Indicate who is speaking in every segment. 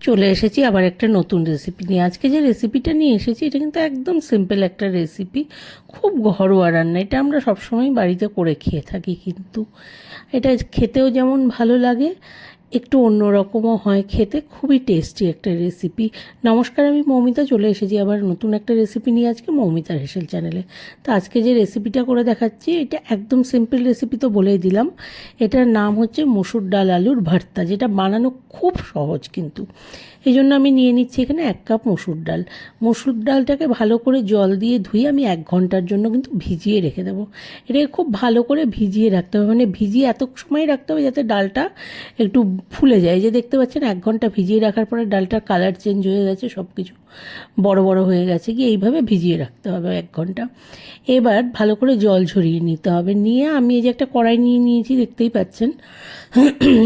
Speaker 1: চলে এসেছি, আবার একটা নতুন রেসিপি নিয়ে। আজকে যে রেসিপিটা নিয়ে এসেছি, এটা কিন্তু একদম সিম্পল একটা রেসিপি খুব ঘরোয়া রান্না। এটা আমরা সবসময় বাড়িতে করে খেয়ে থাকি কিন্তু। এটা খেতেও যেমন ভালো লাগে একটু অন্যরকমও হয় খেতে, খুবই টেস্টি একটা রেসিপি নমস্কার, আমি মৌমিতা, চলে এসেছি আবার নতুন একটা রেসিপি নিয়ে আজকে মৌমিতা হেসেল চ্যানেলে তো আজকে যে রেসিপিটা করে দেখাচ্ছি, এটা একদম সিম্পল রেসিপি তো বলেই দিলাম। এটার নাম হচ্ছে মসুর ডাল আলুর ভর্তা, যেটা বানানো খুব সহজ কিন্তু। এই জন্য আমি নিয়ে নিচ্ছি এখানে এক কাপ মসুর ডাল। মসুর ডালটাকে ভালো করে জল দিয়ে ধুয়ে আমি এক ঘণ্টার জন্য কিন্তু ভিজিয়ে রেখে দেবো। এটাকে খুব ভালো করে ভিজিয়ে রাখতে হবে মানে ভিজিয়ে এত সময় রাখতে হবে যাতে ডালটা একটু ফুলে যায়। যে দেখতে পাচ্ছেন, এক ঘণ্টা ভিজিয়ে রাখার পরে ডালটার কালার চেঞ্জ হয়ে গেছে সব কিছু বড় বড় হয়ে গেছে। কি এইভাবে ভিজিয়ে রাখতে হবে এক ঘণ্টা। এবার ভালো করে জল ঝরিয়ে নিতে হবে। নিয়ে আমি এই যে একটা কড়াই নিয়ে নিয়েছি, দেখতেই পাচ্ছেন।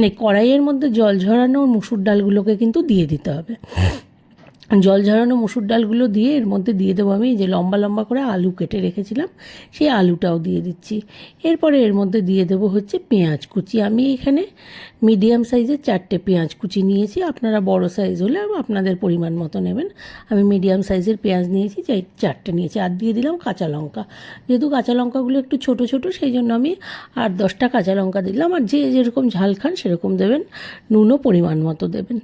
Speaker 1: এই কড়াইয়ের মধ্যে জল ঝরানো মুসুর ডালগুলোকে কিন্তু দিয়ে দিতে হবে। জল ঝরানো মুসুর ডালগুলো দিয়ে এর মধ্যে দিয়ে দেবো আমি। যে লম্বা লম্বা করে আলু কেটে রেখেছিলাম, সেই আলুটাও দিয়ে দিচ্ছি। এরপরে এর মধ্যে দিয়ে দেবো হচ্ছে পেঁয়াজ কুচি। আমি এখানে মিডিয়াম সাইজের চারটে পেঁয়াজ কুচি নিয়েছি। আপনারা বড় সাইজ হলে আপনাদের পরিমাণ মতো নেবেন। আমি মিডিয়াম সাইজের পেঁয়াজ নিয়েছি, চাই চারটে নিয়েছি। আর দিয়ে দিলাম কাঁচা লঙ্কা। যেহেতু কাঁচা লঙ্কাগুলো একটু ছোট ছোট, সেই জন্য আমি আর দশটা কাঁচা লঙ্কা দিলাম। আর যে যেরকম ঝাল খান সেরকম দেবেন, নুনও পরিমাণ মতো দেবেন।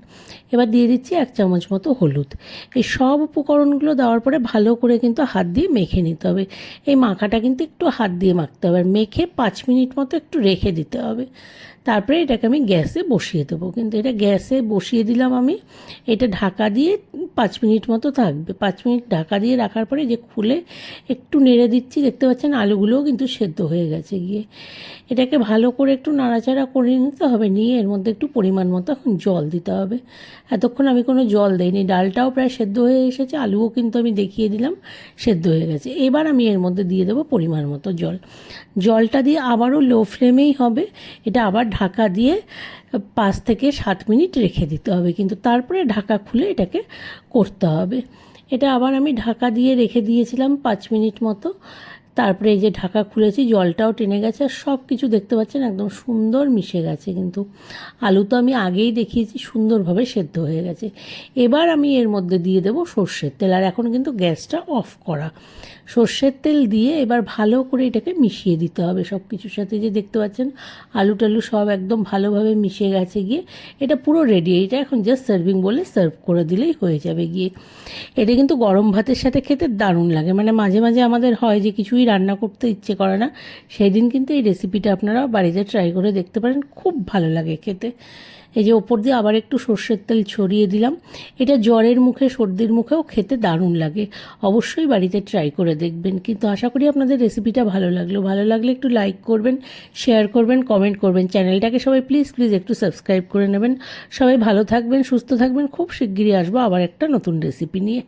Speaker 1: এবার দিয়ে দিচ্ছি এক চামচ মতো হলুদ। এই সব উপকরণগুলো দেওয়ার পরে ভালো করে কিন্তু হাত দিয়ে মেখে নিতে হবে। এই মাখাটা কিন্তু একটু হাত দিয়ে মাখতে হবে আর মেখে পাঁচ মিনিট মতো একটু রেখে দিতে হবে। তারপরে এটাকে আমি গ্যাসে বসিয়ে দেবো। কিন্তু এটা গ্যাসে বসিয়ে দিলাম আমি। এটা ঢাকা দিয়ে পাঁচ মিনিট মতো থাকবে। পাঁচ মিনিট ঢাকা দিয়ে রাখার পরে যে খুলে একটু নেড়ে দিচ্ছি, দেখতে পাচ্ছেন আলুগুলোও কিন্তু সেদ্ধ হয়ে গেছে গিয়ে। এটাকে ভালো করে একটু নাড়াচাড়া করে নিতে হবে, নিয়ে এর মধ্যে একটু পরিমাণ মতো এখন জল দিতে হবে। এতক্ষণ আমি কোনো জল দেইনি, ডালটাও প্রায় সেদ্ধ হয়ে এসেছে, আলুও কিন্তু আমি দেখিয়ে দিলাম সেদ্ধ হয়ে গেছে। এবার আমি এর মধ্যে দিয়ে দেবো পরিমাণ মতো জল। জলটা দিয়ে আবারও লো ফ্লেমেই হবে, এটা আবার ঢাকা দিয়ে পাঁচ থেকে সাত মিনিট রেখে দিতে হবে। কিন্তু তারপরে ঢাকা খুলে এটাকে করতে হবে। এটা আবার আমি ঢাকা দিয়ে রেখে দিয়েছিলাম পাঁচ মিনিট মতো। তারপরে এই যে ঢাকা খুলেছি, জলটাও টেনে গেছে আর সব কিছু দেখতে পাচ্ছেন একদম সুন্দর মিশে গেছে কিন্তু। আলু তো আমি আগেই দেখিয়েছি, সুন্দরভাবে সেদ্ধ হয়ে গেছে। এবার আমি এর মধ্যে দিয়ে দেবো সর্ষের তেল আর এখন কিন্তু গ্যাসটা অফ করা। সর্ষের তেল দিয়ে এবার ভালো করে এটাকে মিশিয়ে দিতে হবে সব কিছুর সাথে যে দেখতে পাচ্ছেন, আলু টালু সব একদম ভালোভাবে মিশে গেছে গিয়ে। এটা পুরো রেডি এটা এখন জাস্ট সার্ভিং বলে সার্ভ করে দিলেই হয়ে যাবে গিয়ে। এটা কিন্তু গরম ভাতের সাথে খেতে দারুণ লাগে। মানে মাঝে মাঝে আমাদের হয় যে কিছুই রান্না করতে ইচ্ছে করে না। সেই দিন কিন্তু এই রেসিপিটা আপনারা বাড়িতে ট্রাই করে দেখতে পারেন, খুব ভালো লাগে খেতে। এই যে ওপর দিয়ে আবার একটু সর্ষের তেল ছড়িয়ে দিলাম। এটা জ্বরের মুখে, সর্দির মুখেও খেতে দারুণ লাগে। অবশ্যই বাড়িতে ট্রাই করে দেখবেন। কিন্তু আশা করি আপনাদের রেসিপিটা ভালো লাগল। ভালো লাগলে একটু লাইক করবেন শেয়ার করবেন কমেন্ট করবেন। চ্যানেলটাকে সবাই প্লিজ প্লিজ একটু সাবস্ক্রাইব করে নেবেন। সবাই ভালো থাকবেন, সুস্থ থাকবেন। খুব শিগগিরই আসব আবার একটা নতুন রেসিপি নিয়ে।